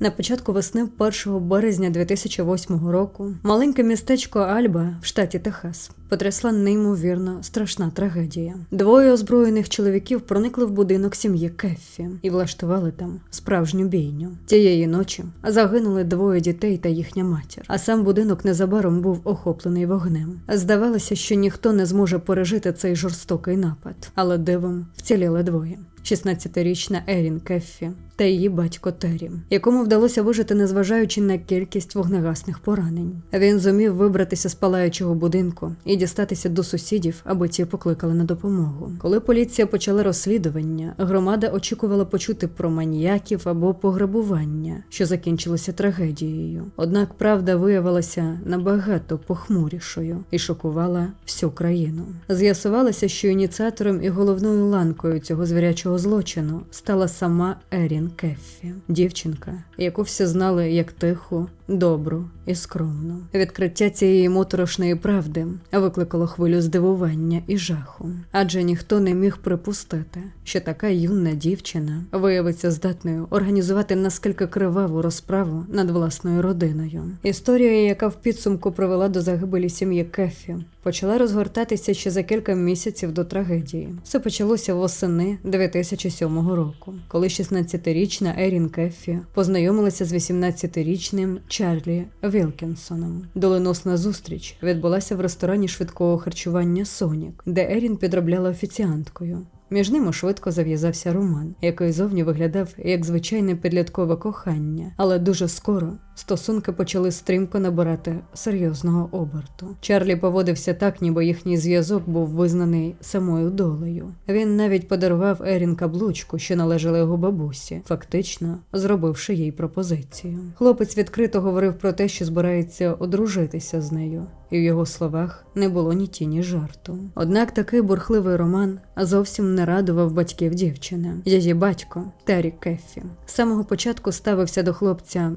На початку весни 1 березня 2008 року маленьке містечко Альба в штаті Техас потрясла неймовірно страшна трагедія. Двоє озброєних чоловіків проникли в будинок сім'ї Кеффі і влаштували там справжню бійню. Тієї ночі загинули двоє дітей та їхня матір. А сам будинок незабаром був охоплений вогнем. Здавалося, що ніхто не зможе пережити цей жорстокий напад, але дивом вціліли двоє. 16-річна Ерін Кеффі та її батько Террі, якому вдалося вижити, незважаючи на кількість вогнегасних поранень. Він зумів вибратися з палаючого будинку і дістатися до сусідів, аби ті покликали на допомогу. Коли поліція почала розслідування, громада очікувала почути про маніяків або пограбування, що закінчилося трагедією. Однак правда виявилася набагато похмурішою і шокувала всю країну. З'ясувалося, що ініціатором і головною ланкою цього звірячого злочину стала сама Ерін Кеффі, дівчинка, яку всі знали як тиху, добру і скромну. Відкриття цієї моторошної правди викликало хвилю здивування і жаху, адже ніхто не міг припустити, що така юна дівчина виявиться здатною організувати наскільки криваву розправу над власною родиною. Історія, яка в підсумку привела до загибелі сім'ї Кефі, почала розгортатися ще за кілька місяців до трагедії. Все почалося восени 2007 року, коли 16-річна Ерін Кеффі познайомилася з 18-річним Чарлі Вілкінсоном. Доленосна зустріч відбулася в ресторані швидкого харчування Сонік, де Ерін підробляла офіціанткою. Між ними швидко зав'язався роман, який зовні виглядав як звичайне підліткове кохання, але дуже скоро стосунки почали стрімко набирати серйозного оберту. Чарлі поводився так, ніби їхній зв'язок був визнаний самою долею. Він навіть подарував Ерін каблучку, що належала його бабусі, фактично зробивши їй пропозицію. Хлопець відкрито говорив про те, що збирається одружитися з нею, і в його словах не було ні тіні жарту. Однак такий бурхливий роман зовсім не радував батьків дівчини. Її батько Террі Кеффі з самого початку ставився до хлопця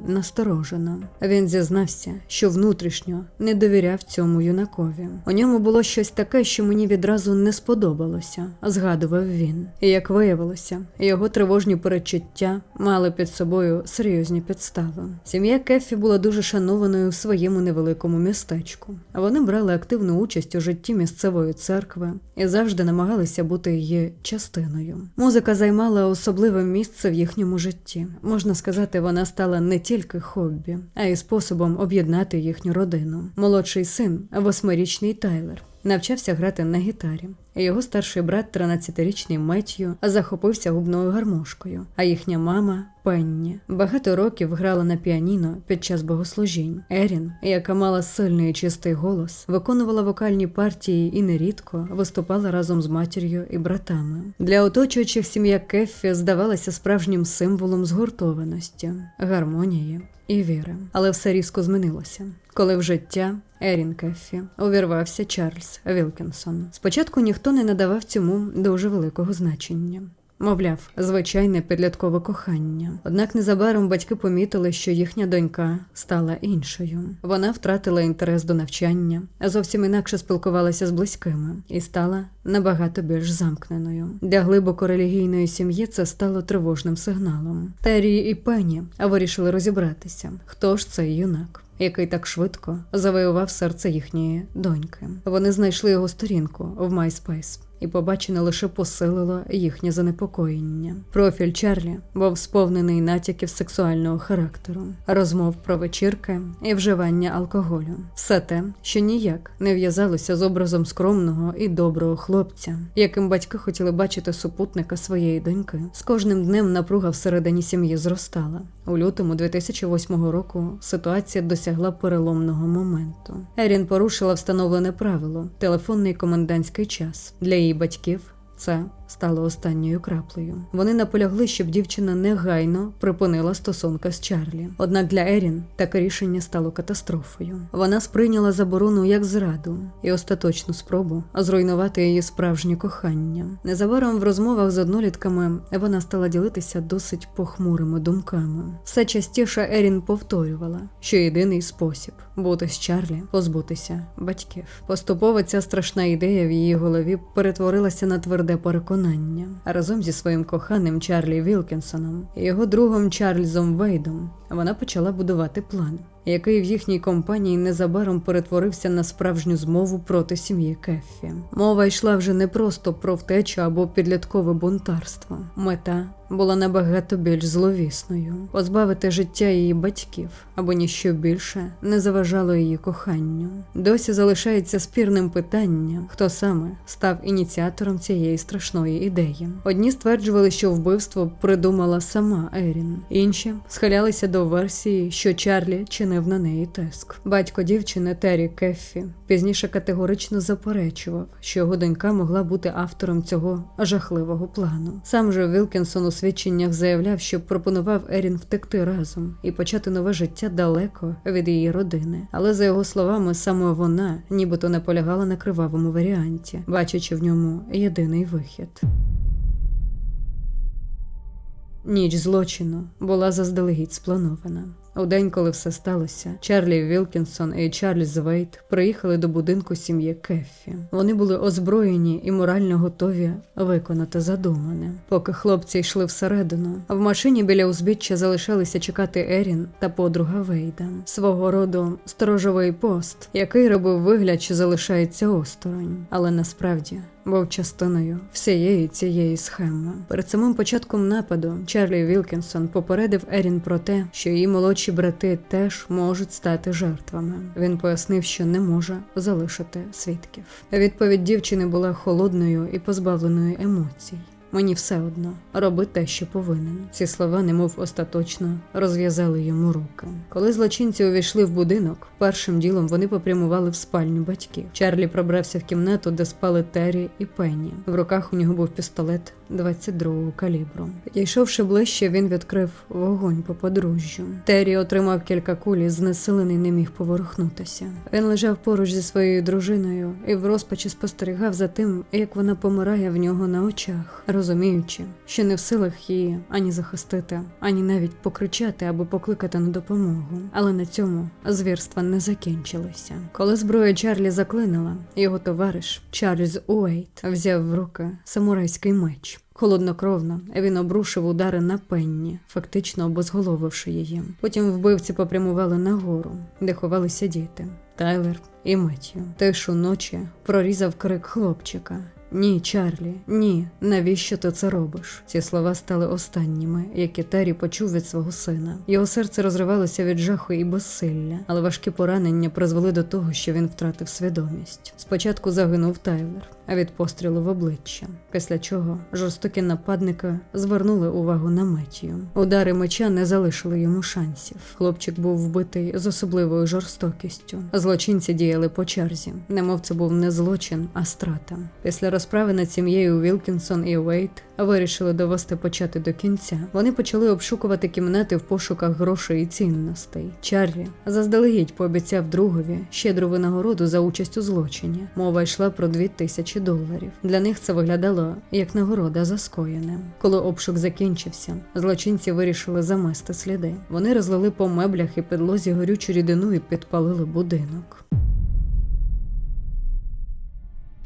насторожено. Він зізнався, що внутрішньо не довіряв цьому юнакові. У ньому було щось таке, що мені відразу не сподобалося, згадував він. І як виявилося, його тривожні перечуття мали під собою серйозні підстави. Сім'я Кеффі була дуже шанованою в своєму невеликому містечку. Вони брали активну участь у житті місцевої церкви і завжди намагалися бути її частиною. Музика займала особливе місце в їхньому житті. Можна сказати, вона стала не тільки хобі, а й способом об'єднати їхню родину. Молодший син, восьмирічний Тайлер. Навчався грати на гітарі. Його старший брат, 13-річний Меттью, захопився губною гармошкою, а їхня мама Пенні багато років грала на піаніно під час богослужінь. Ерін, яка мала сильний і чистий голос, виконувала вокальні партії і нерідко виступала разом з матір'ю і братами. Для оточуючих сім'я Кеффі здавалася справжнім символом згуртованості, гармонії і віри. Але все різко змінилося. Коли в життя Ерін Кеффі увірвався Чарльз Вілкінсон. Спочатку ніхто не надавав цьому дуже великого значення. Мовляв, звичайне підліткове кохання. Однак незабаром батьки помітили, що їхня донька стала іншою. Вона втратила інтерес до навчання, а зовсім інакше спілкувалася з близькими і стала набагато більш замкненою. Для глибоко релігійної сім'ї це стало тривожним сигналом. Террі і Пенні вирішили розібратися, хто ж цей юнак який так швидко завоював серце їхньої доньки. Вони знайшли його сторінку в MySpace. І побачене лише посилило їхнє занепокоєння. Профіль Чарлі був сповнений натяків сексуального характеру, розмов про вечірки і вживання алкоголю. Все те, що ніяк не в'язалося з образом скромного і доброго хлопця, яким батьки хотіли бачити супутника своєї доньки. З кожним днем напруга всередині сім'ї зростала. У лютому 2008 року ситуація досягла переломного моменту. Ерін порушила встановлене правило телефонний комендантський час для її батьків. Це стало останньою краплею. Вони наполягли, щоб дівчина негайно припинила стосунки з Чарлі. Однак для Ерін таке рішення стало катастрофою. Вона сприйняла заборону як зраду і остаточну спробу зруйнувати її справжнє кохання. Незабаром в розмовах з однолітками вона стала ділитися досить похмурими думками. Все частіше Ерін повторювала, що єдиний спосіб бути з Чарлі позбутися батьків. Поступово ця страшна ідея в її голові перетворилася на тверде переконання виконання. Разом зі своїм коханим Чарлі Вілкінсоном і його другом Чарльзом Вейдом вона почала будувати план, який в їхній компанії незабаром перетворився на справжню змову проти сім'ї Кеффі. Мова йшла вже не просто про втечу або підліткове бунтарство. Мета була набагато більш зловісною позбавити життя її батьків, або ніщо більше не заважало її коханню. Досі залишається спірним питанням, хто саме став ініціатором цієї страшної ідеї. Одні стверджували, що вбивство придумала сама Ерін, інші схилялися до версії, що Чарлі чинив на неї тиск. Батько дівчини Террі Кеффі пізніше категорично заперечував, що його донька могла бути автором цього жахливого плану. Сам же Вілкінсон у свідченнях заявляв, що пропонував Ерін втекти разом і почати нове життя далеко від її родини. Але за його словами, саме вона нібито наполягала на кривавому варіанті, бачачи в ньому єдиний вихід. Ніч злочину була заздалегідь спланована. У день, коли все сталося, Чарлі Вілкінсон і Чарльз Вейт приїхали до будинку сім'ї Кеффі. Вони були озброєні і морально готові виконати задумане. Поки хлопці йшли всередину, в машині біля узбіччя залишалися чекати Ерін та подруга Вейда, свого роду сторожовий пост, який робив вигляд, що залишається осторонь, але насправді був частиною всієї цієї схеми. Перед самим початком нападу Чарлі Вілкінсон попередив Ерін про те, що її молодші брати теж можуть стати жертвами. Він пояснив, що не може залишити свідків. Відповідь дівчини була холодною і позбавленою емоцій. Мені все одно роби те, що повинен. Ці слова, немов остаточно, розв'язали йому руки. Коли злочинці увійшли в будинок, першим ділом вони попрямували в спальню батьків. Чарлі пробрався в кімнату, де спали Террі і Пенні. В руках у нього був пістолет 22-го калібру. Підійшовши ближче, він відкрив вогонь по подружжю. Террі отримав кілька куль і знесилений не міг поворухнутися. Він лежав поруч зі своєю дружиною і в розпачі спостерігав за тим, як вона помирає в нього на очах, розуміючи, що не в силах її ані захистити, ані навіть покричати або покликати на допомогу. Але на цьому звірства не закінчилися. Коли зброя Чарлі заклинила, його товариш Чарльз Уейт взяв в руки самурайський меч. Холоднокровно він обрушив удари на пенні, фактично обезголовивши її. Потім вбивці попрямували нагору, де ховалися діти Тайлер і Меттю. Тишу ночі прорізав крик хлопчика. Ні, Чарлі, ні, навіщо ти це робиш? Ці слова стали останніми, які Террі почув від свого сина. Його серце розривалося від жаху і безсилля, але важкі поранення призвели до того, що він втратив свідомість. Спочатку загинув Тайлер, від пострілу в обличчя. Після чого жорстокі нападники звернули увагу на Меттію. Удари меча не залишили йому шансів. Хлопчик був вбитий з особливою жорстокістю. Злочинці діяли по черзі, немов це був не злочин, а страта. Після розправи над сім'єю Вілкінсон і Уейт вирішили довести почати до кінця. Вони почали обшукувати кімнати в пошуках грошей і цінностей. Чарлі заздалегідь пообіцяв другові щедру винагороду за участь у злочині. Мова йшла про дві тисячі доларів. Для них це виглядало як нагорода за скоєне. Коли обшук закінчився, злочинці вирішили замести сліди. Вони розлили по меблях і підлозі горючу рідину і підпалили будинок.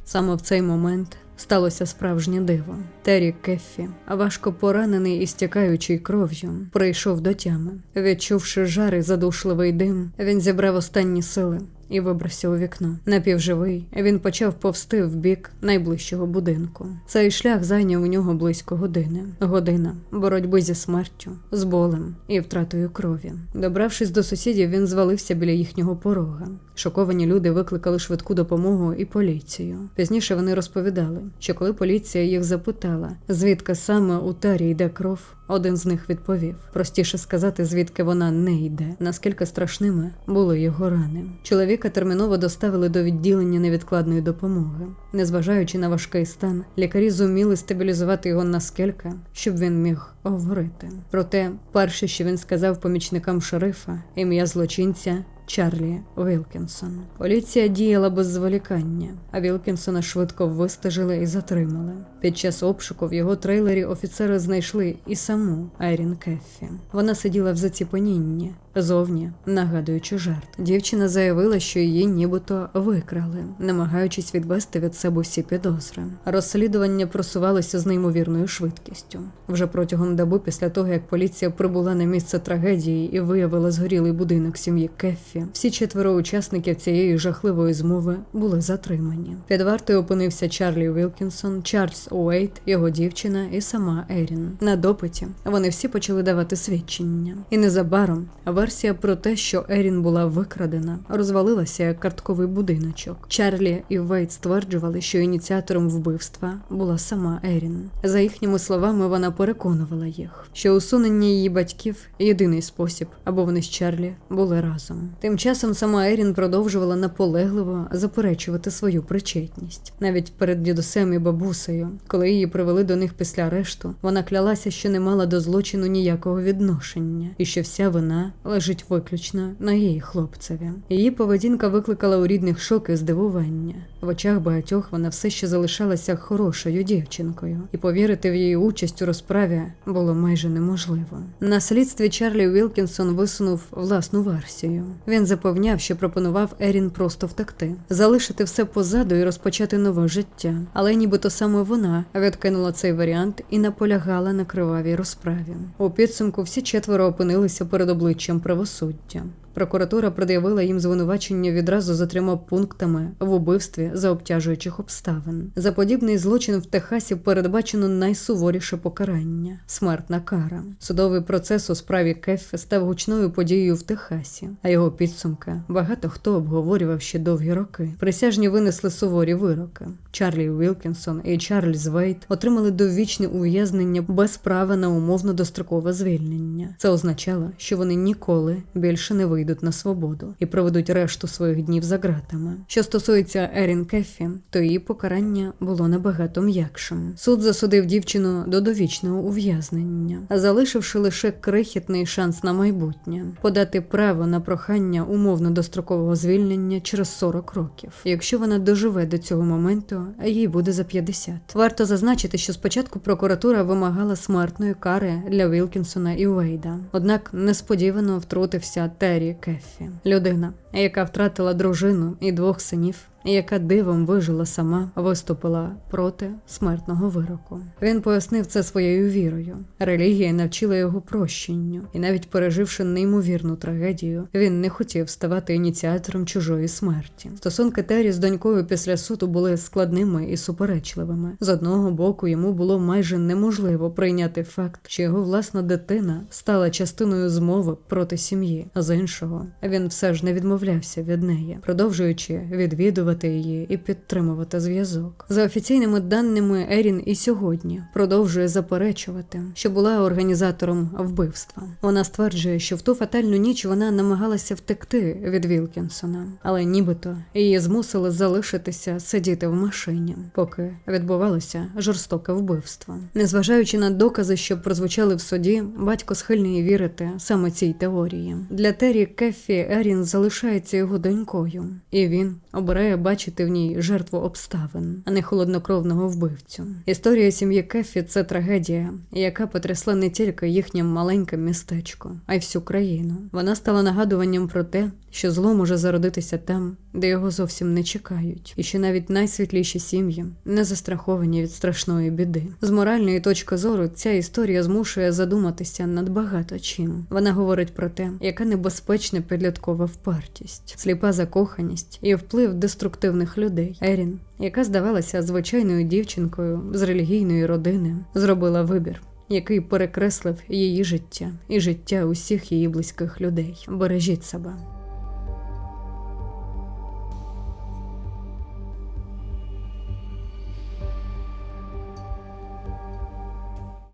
Саме в цей момент сталося справжнє диво. Террі Кеффі, важко поранений і стікаючий кров'ю, прийшов до тями. Відчувши жар і задушливий дим, він зібрав останні сили і вибрався у вікно. Напівживий, він почав повсти в бік найближчого будинку. Цей шлях зайняв у нього близько години. Година боротьби зі смертю, з болем і втратою крові. Добравшись до сусідів, він звалився біля їхнього порога. Шоковані люди викликали швидку допомогу і поліцію. Пізніше вони розповідали, що коли поліція їх запитала, звідки саме у тарі йде кров, один з них відповів: простіше сказати, звідки вона не йде. Наскільки страшними були його рани. Чоловіка терміново доставили до відділення невідкладної допомоги. Незважаючи на важкий стан, лікарі зуміли стабілізувати його наскільки, щоб він міг говорити. Проте, перше, що він сказав помічникам шерифа, ім'я злочинця. Чарлі Вілкінсон. Поліція діяла без зволікання, а Вілкінсона швидко вистежили і затримали. Під час обшуку в його трейлері офіцери знайшли і саму Айрін Кеффі. Вона сиділа в заціпенінні, зовні нагадуючи жарт. Дівчина заявила, що її нібито викрали, намагаючись відвести від себе всі підозри. Розслідування просувалося з неймовірною швидкістю. Вже протягом доби, після того як поліція прибула на місце трагедії і виявила згорілий будинок сім'ї Кеффі, всі четверо учасників цієї жахливої змови були затримані. Під вартою опинився Чарлі Вілкінсон, Чарльз Уейт, його дівчина і сама Ерін. На допиті вони всі почали давати свідчення. І незабаром версія про те, що Ерін була викрадена, розвалилася як картковий будиночок. Чарлі і Вейт стверджували, що ініціатором вбивства була сама Ерін. За їхніми словами, вона переконувала їх, що усунення її батьків єдиний спосіб, або вони з Чарлі були разом. Тим часом сама Ерін продовжувала наполегливо заперечувати свою причетність. Навіть перед дідусем і бабусею, коли її привели до них після арешту, вона клялася, що не мала до злочину ніякого відношення, і що вся вина лежить виключно на її хлопцеві. Її поведінка викликала у рідних шок і здивування. В очах багатьох вона все ще залишалася хорошою дівчинкою, і повірити в її участь у розправі було майже неможливо. На слідстві Чарлі Вілкінсон висунув власну версію. Він запевняв, що пропонував Ерін просто втекти, залишити все позаду і розпочати нове життя. Але нібито саме вона відкинула цей варіант і наполягала на кривавій розправі. У підсумку всі четверо опинилися перед обличчям правосуддя. Прокуратура пред'явила їм звинувачення відразу за трьома пунктами в убивстві за обтяжуючих обставин. За подібний злочин в Техасі передбачено найсуворіше покарання смертна кара. Судовий процес у справі Кеффе став гучною подією в Техасі, а його підсумки багато хто обговорював ще довгі роки. Присяжні винесли суворі вироки. Чарлі Вілкінсон і Чарльз Вейт отримали довічне ув'язнення без права на умовно дострокове звільнення. Це означало, що вони ніколи більше не вийдуть на свободу і проведуть решту своїх днів за ґратами. Що стосується Ерін Кеффі, то її покарання було набагато м'якшим. Суд засудив дівчину до довічного ув'язнення, залишивши лише крихітний шанс на майбутнє подати право на прохання умовно дострокового звільнення через 40 років. Якщо вона доживе до цього моменту, їй буде за 50. Варто зазначити, що спочатку прокуратура вимагала смертної кари для Вілкінсона і Уейда. Однак несподівано втрутився Террі Кеффі, людина, яка втратила дружину і двох синів. Яка дивом вижила сама, виступила проти смертного вироку. Він пояснив це своєю вірою. Релігія навчила його прощенню, і навіть переживши неймовірну трагедію, він не хотів ставати ініціатором чужої смерті. Стосунки Террі з донькою після суду були складними і суперечливими. З одного боку, йому було майже неможливо прийняти факт, що його власна дитина стала частиною змови проти сім'ї. З іншого він все ж не відмовлявся від неї, продовжуючи відвідувати її і підтримувати зв'язок. За офіційними даними, Ерін і сьогодні продовжує заперечувати, що була організатором вбивства. Вона стверджує, що в ту фатальну ніч вона намагалася втекти від Вілкінсона, але нібито її змусили залишитися сидіти в машині, поки відбувалося жорстоке вбивство. Незважаючи на докази, що прозвучали в суді, батько схильний вірити саме цій теорії. Для Террі Кеффі Ерін залишається його донькою, і він обирає бачити в ній жертву обставин, а не холоднокровного вбивцю. Історія сім'ї Кеффі це трагедія, яка потрясла не тільки їхнє маленьке містечко, а й всю країну. Вона стала нагадуванням про те, що зло може зародитися там, де його зовсім не чекають, і що навіть найсвітліші сім'ї не застраховані від страшної біди. З моральної точки зору ця історія змушує задуматися над багато чим. Вона говорить про те, яка небезпечна підліткова впартість, сліпа закоханість і вплив деструктивних людей. Ерін, яка здавалася звичайною дівчинкою з релігійної родини, зробила вибір. Який перекреслив її життя і життя усіх її близьких людей. Бережіть себе.